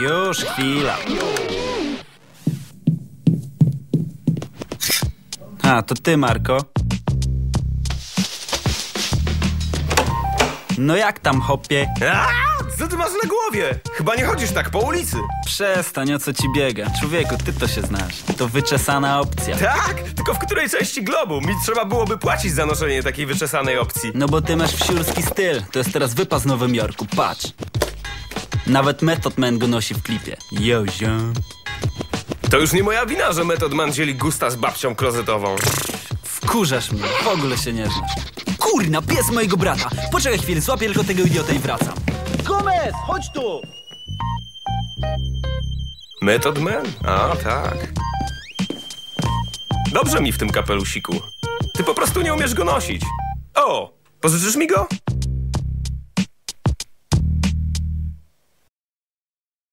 Już chwila. A, to ty, Marko. No jak tam, hopie? A, co ty masz na głowie? Chyba nie chodzisz tak po ulicy. Przestań, o co ci biega? Człowieku, ty to się znasz. To wyczesana opcja. Tak? Tylko w której części globu? Mi trzeba byłoby płacić za noszenie takiej wyczesanej opcji. No bo ty masz wsiurski styl. To jest teraz wypas w Nowym Jorku, patrz. Nawet Method Man go nosi w klipie. Yo, ziom. To już nie moja wina, że Method Man dzieli gusta z babcią klozetową. Wkurzasz mnie, w ogóle się nie znasz. Kurna, pies mojego brata! Poczekaj chwilę, złapię tylko tego idiota i wracam. Gomez, chodź tu! Method Man? A, tak. Dobrze mi w tym kapelusiku. Ty po prostu nie umiesz go nosić. O, pożyczysz mi go?